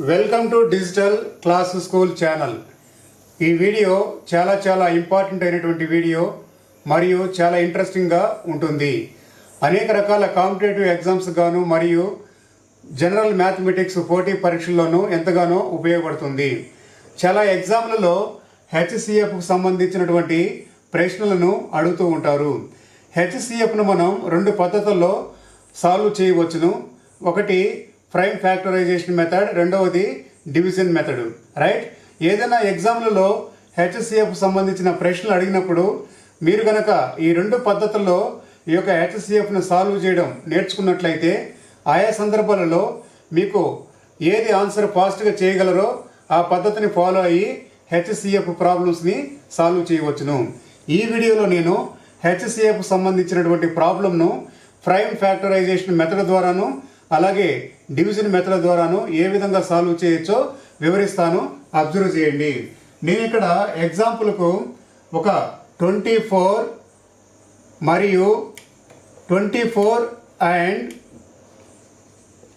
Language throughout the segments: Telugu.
Welcome to digital class school channel ఈ వీడియో చాలా చాలా ఇంపార్టెంట్ అయినటువంటి వీడియో మరియు చాలా ఇంట్రెస్టింగ్గా ఉంటుంది. అనేక రకాల కాంపిటేటివ్ ఎగ్జామ్స్ గాను మరియు జనరల్ మ్యాథమెటిక్స్ పోటీ పరీక్షల్లోనూ ఎంతగానో ఉపయోగపడుతుంది. చాలా ఎగ్జామ్లలో హెచ్సిఎఫ్కు సంబంధించినటువంటి ప్రశ్నలను అడుగుతూ ఉంటారు. హెచ్సిఎఫ్ను మనం రెండు పద్ధతుల్లో సాల్వ్ చేయవచ్చును. ఒకటి ప్రైమ్ ఫ్యాక్టరైజేషన్ మెథడ్ రెండవది డివిజన్ మెథడ్. రైట్? ఏదైనా ఎగ్జామ్లలో హెచ్ఎస్సిఎఫ్ సంబంధించిన ప్రశ్నలు అడిగినప్పుడు మీరు గనక ఈ రెండు పద్ధతుల్లో ఈ యొక్క హెచ్ఎస్సిఎఫ్ను సాల్వ్ చేయడం నేర్చుకున్నట్లయితే ఆయా సందర్భాలలో మీకు ఏది ఆన్సర్ ఫాస్ట్గా చేయగలరో ఆ పద్ధతిని ఫాలో అయ్యి హెచ్సిఎఫ్ ప్రాబ్లమ్స్ని సాల్వ్ చేయవచ్చును. ఈ వీడియోలో నేను హెచ్సిఎఫ్ సంబంధించినటువంటి ప్రాబ్లంను ప్రైమ్ ఫ్యాక్టరైజేషన్ మెథడ్ ద్వారాను అలాగే డివిజన్ మెథడ్ ద్వారాను ఏ విధంగా సాల్వ్ చేయొచ్చో వివరిస్తాను. అబ్జర్వ్ చేయండి. నేను ఇక్కడ ఎగ్జాంపుల్కు ఒక ట్వంటీ ఫోర్ మరియు ట్వంటీ ఫోర్ అండ్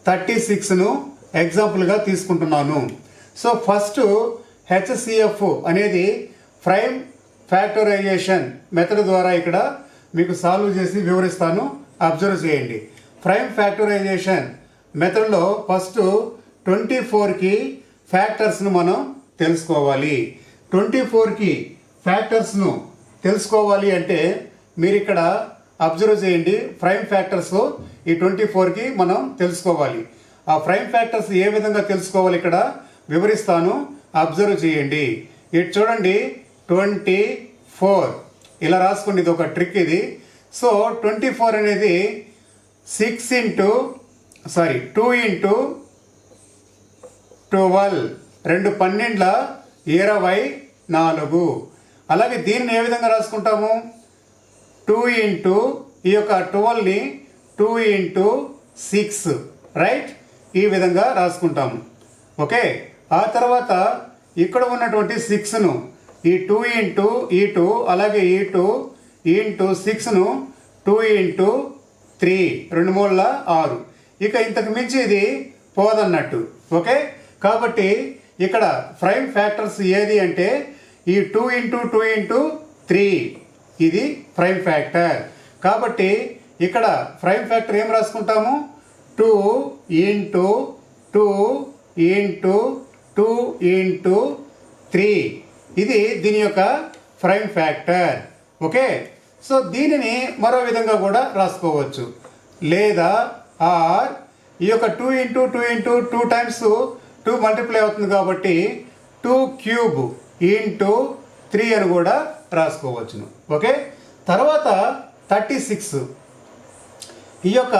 థర్టీ సిక్స్ను ఎగ్జాంపుల్గా తీసుకుంటున్నాను. సో ఫస్ట్ హెచ్సిఎఫ్ అనేది ప్రైమ్ ఫ్యాక్టరైజేషన్ మెథడ్ ద్వారా ఇక్కడ మీకు సాల్వ్ చేసి వివరిస్తాను. అబ్జర్వ్ చేయండి. ప్రైమ్ ఫ్యాక్టరైజేషన్ మెథడ్లో ఫస్ట్ ట్వంటీ ఫోర్కి ఫ్యాక్టర్స్ను మనం తెలుసుకోవాలి. ట్వంటీ ఫోర్కి ఫ్యాక్టర్స్ను తెలుసుకోవాలి అంటే మీరు ఇక్కడ అబ్జర్వ్ చేయండి ప్రైమ్ ఫ్యాక్టర్స్ ఈ ట్వంటీ ఫోర్కి మనం తెలుసుకోవాలి. ఆ ప్రైమ్ ఫ్యాక్టర్స్ ఏ విధంగా తెలుసుకోవాలి ఇక్కడ వివరిస్తాను. అబ్జర్వ్ చేయండి. ఇటు చూడండి ట్వంటీ ఫోర్. ఇలా రాసుకోండి ఇది ఒక ట్రిక్ ఇది. సో ట్వంటీ ఫోర్ అనేది six into sorry two into twelve. రెండు పన్నెండ్ల ఇరవై నాలుగు. అలాగే దీన్ని ఏ విధంగా రాసుకుంటాము? టూ ఇంటూ ఈ యొక్క ట్వెల్వ్ని టూ ఇంటూ సిక్స్. రైట్? ఈ విధంగా రాసుకుంటాము. ఓకే? ఆ తర్వాత ఇక్కడ ఉన్నటువంటి సిక్స్ను ఈ టూ ఇంటూ ఈ టూ అలాగే ఈ టూ ఇంటూ సిక్స్ను టూ ఇంటూ త్రీ రెండు మూడుల ఆరు. ఇక ఇంతకు మించి ఇది పోదన్నట్టు. ఓకే? కాబట్టి ఇక్కడ ప్రైమ్ ఫ్యాక్టర్స్ ఏది అంటే ఈ two into two into three. ఇది ప్రైమ్ ఫ్యాక్టర్. కాబట్టి ఇక్కడ ప్రైమ్ ఫ్యాక్టర్ ఏం రాసుకుంటాము? Two into two into two into three. ఇది దీని యొక్క ప్రైమ్ ఫ్యాక్టర్. ఓకే? సో దీనిని మరో విధంగా కూడా రాసుకోవచ్చు. లేదా ఆర్ ఈ యొక్క two into two into two times two multiply అవుతుంది కాబట్టి టూ క్యూబ్ ఇంటూ త్రీ అని కూడా రాసుకోవచ్చును. ఓకే? తర్వాత థర్టీ సిక్స్. ఈ యొక్క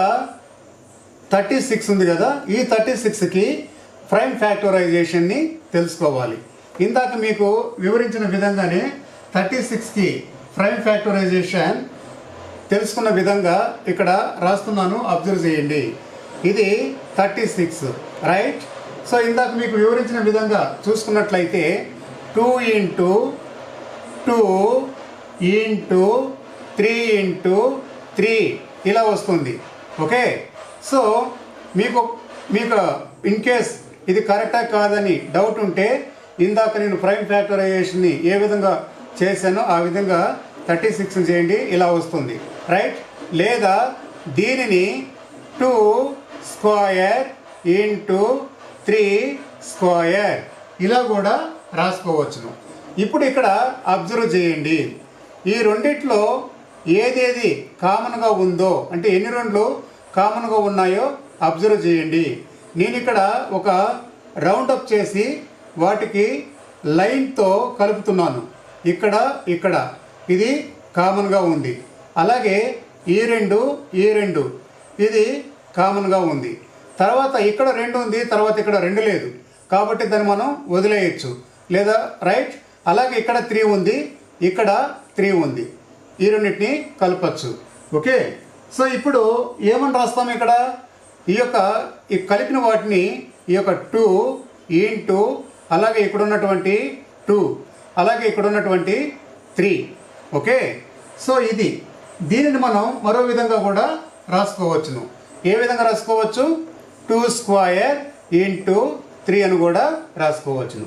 థర్టీ సిక్స్ ఉంది కదా ఈ థర్టీ సిక్స్కి ప్రైమ్ ఫ్యాక్టరైజేషన్ని తెలుసుకోవాలి. ఇందాక మీకు వివరించిన విధంగానే థర్టీ సిక్స్కి ప్రైమ్ ఫ్యాక్టరైజేషన్ తెలుసుకున్న విధంగా ఇక్కడ రాస్తున్నాను అబ్జర్వ్ చేయండి. ఇది థర్టీ సిక్స్ రైట్? సో ఇందాక మీకు వివరించిన విధంగా చూసుకున్నట్లయితే two into two into three into three ఇలా వస్తుంది. ఓకే? సో మీకు మీకు ఇన్ కేస్ ఇది కరెక్టా కాదని డౌట్ ఉంటే ఇందాక నేను ప్రైమ్ ఫ్యాక్టరైజేషన్ని ఏ విధంగా చేశానో ఆ విధంగా థర్టీ సిక్స్ చేయండి ఇలా వస్తుంది. రైట్ లేదా దీనిని two square into three square ఇలా కూడా రాసుకోవచ్చును. ఇప్పుడు ఇక్కడ అబ్జర్వ్ చేయండి. ఈ రెండిట్లో ఏదేది కామన్గా ఉందో అంటే ఎన్ని రెండు కామన్గా ఉన్నాయో అబ్జర్వ్ చేయండి. నేను ఇక్కడ ఒక రౌండ్ అప్ చేసి వాటికి లైన్తో కలుపుతున్నాను. ఇక్కడ ఇక్కడ. ఇది కామన్గా ఉంది. అలాగే ఈ రెండు ఈ రెండు ఇది కామన్గా ఉంది. తర్వాత ఇక్కడ రెండు ఉంది తర్వాత ఇక్కడ రెండు లేదు. కాబట్టి దాన్ని మనం వదిలేయచ్చు. లేదా రైట్? అలాగే ఇక్కడ త్రీ ఉంది ఇక్కడ త్రీ ఉంది. ఈ రెండింటిని కలపచ్చు. ఓకే? సో ఇప్పుడు ఏమని రాస్తాం ఇక్కడ? ఈ యొక్క ఈ కలిపిన వాటిని ఈ యొక్క టూ ఇంటూ అలాగే ఇక్కడ ఉన్నటువంటి టూ అలాగే ఇక్కడ ఉన్నటువంటి త్రీ. ఓకే? సో ఇది. దీనిని మనం మరో విధంగా కూడా రాసుకోవచ్చును. ఏ విధంగా రాసుకోవచ్చు? టూ స్క్వయర్ ఇంటూ త్రీ అని కూడా రాసుకోవచ్చును.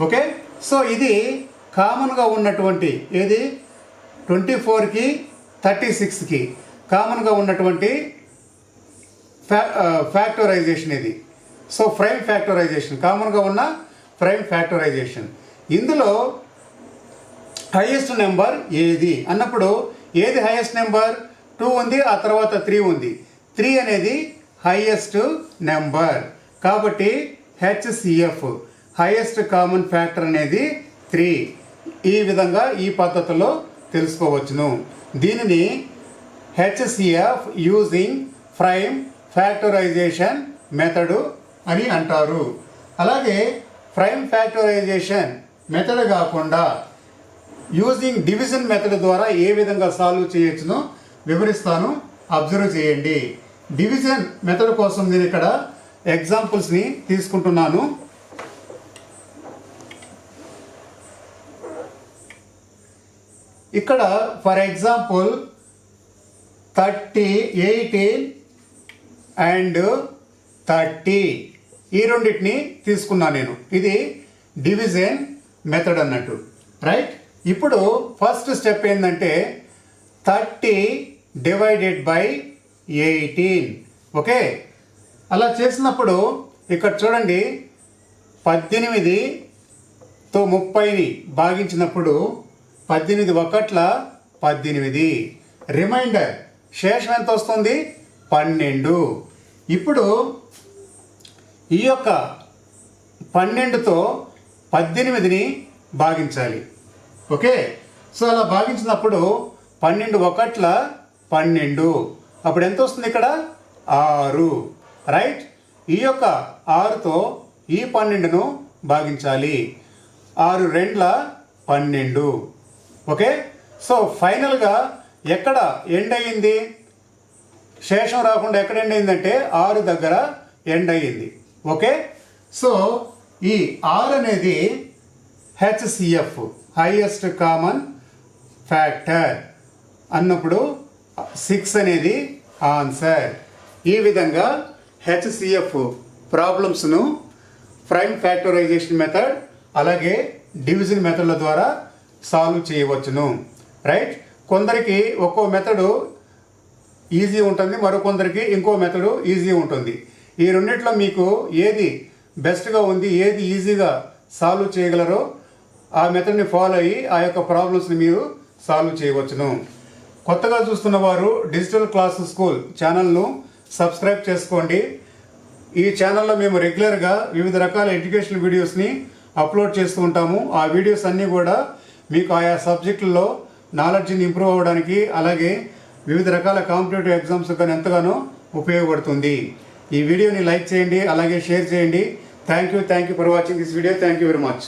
ఓకే? సో ఇది కామన్గా ఉన్నటువంటి ఏది? ట్వంటీ ఫోర్కి థర్టీ సిక్స్కి కామన్గా ఉన్నటువంటి ఫ్యా ఫ్యాక్టరైజేషన్ ఇది. So prime factorization. కామన్గా ఉన్న ఫ్రైమ్ ఫ్యాక్టరైజేషన్. ఇందులో హైయెస్ట్ నెంబర్ ఏది? అన్నప్పుడు ఏది హైయెస్ట్ నెంబర్ టూ ఉంది ఆ తర్వాత త్రీ ఉంది. త్రీ అనేది హైయెస్ట్ నెంబర్ కాబట్టి హెచ్సిఎఫ్ హైయెస్ట్ కామన్ ఫ్యాక్టర్ అనేది త్రీ ఈ విధంగా ఈ పద్ధతిలో తెలుసుకోవచ్చును. దీనిని HCF using prime factorization method అని అంటారు. అలాగే ఫ్రైమ్ ఫ్యాక్టరైజేషన్ మెథడ్ కాకుండా యూజింగ్ డివిజన్ మెథడ్ ద్వారా ఏ విధంగా సాల్వ్ చేయొచ్చునో వివరిస్తాను. అబ్జర్వ్ చేయండి. డివిజన్ మెథడ్ కోసం నేను ఇక్కడ ఎగ్జాంపుల్స్ని తీసుకుంటున్నాను. ఇక్కడ for example thirty eighteen and thirty. ఈ రెండింటిని తీసుకున్నాను నేను. ఇది డివిజన్ మెథడ్ అన్నట్టు. రైట్? ఇప్పుడు ఫస్ట్ స్టెప్ ఏంటంటే thirty divided by eighteen. Okay? అలా చేసినప్పుడు ఇక్కడ చూడండి పద్దెనిమిదితో ముప్పైని భాగించినప్పుడు పద్దెనిమిది ఒకట్ల పద్దెనిమిది. రిమైండర్ శేషం ఎంత వస్తుంది? పన్నెండు. ఇప్పుడు ఈ యొక్క పన్నెండుతో పద్దెనిమిదిని భాగించాలి. ఓకే? సో అలా భాగించినప్పుడు పన్నెండు ఒకట్ల పన్నెండు. అప్పుడు ఎంత వస్తుంది ఇక్కడ? ఆరు. రైట్? ఈ యొక్క ఆరుతో ఈ పన్నెండును భాగించాలి. ఆరు రెండ్ల పన్నెండు. ఓకే? సో ఫైనల్గా ఎక్కడ ఎండ్ అయ్యింది? శేషం రాకుండా ఎక్కడ ఎండ్ అయిందంటే ఆరు దగ్గర ఎండ్ అయ్యింది. ఓకే? సో ఈ ఆరు అనేది హెచ్సిఎఫ్ హైయెస్ట్ కామన్ ఫ్యాక్టర్ అన్నప్పుడు సిక్స్ అనేది ఆన్సర్ ఈ విధంగా హెచ్సిఎఫ్ ప్రాబ్లమ్స్ను ప్రైమ్ ఫ్యాక్టరైజేషన్ మెథడ్ అలాగే డివిజన్ మెథడ్ల ద్వారా సాల్వ్ చేయవచ్చును. రైట్ కొందరికి ఒక్కో మెథడు ఈజీ ఉంటుంది మరికొందరికి ఇంకో మెథడు ఈజీ ఉంటుంది. ఈ రెండిట్లో మీకు ఏది బెస్ట్గా ఉంది ఏది ఈజీగా సాల్వ్ చేయగలరో ఆ మెథడ్ని ఫాలో అయ్యి ఆ యొక్క ప్రాబ్లమ్స్ని మీరు సాల్వ్ చేయవచ్చును. కొత్తగా చూస్తున్న వారు డిజిటల్ క్లాస్ స్కూల్ ఛానల్ను సబ్స్క్రైబ్ చేసుకోండి. ఈ ఛానల్లో మేము రెగ్యులర్గా వివిధ రకాల ఎడ్యుకేషన్ వీడియోస్ని అప్లోడ్ చేస్తూ ఉంటాము. ఆ వీడియోస్ అన్నీ కూడా మీకు ఆయా సబ్జెక్టుల్లో నాలెడ్జ్ని ఇంప్రూవ్ అవ్వడానికి అలాగే వివిధ రకాల కాంపిటేటివ్ ఎగ్జామ్స్ కానీ ఎంతగానో ఉపయోగపడుతుంది. ఈ వీడియోని లైక్ చేయండి అలాగే షేర్ చేయండి. Thank you thank you for watching this video thank you very much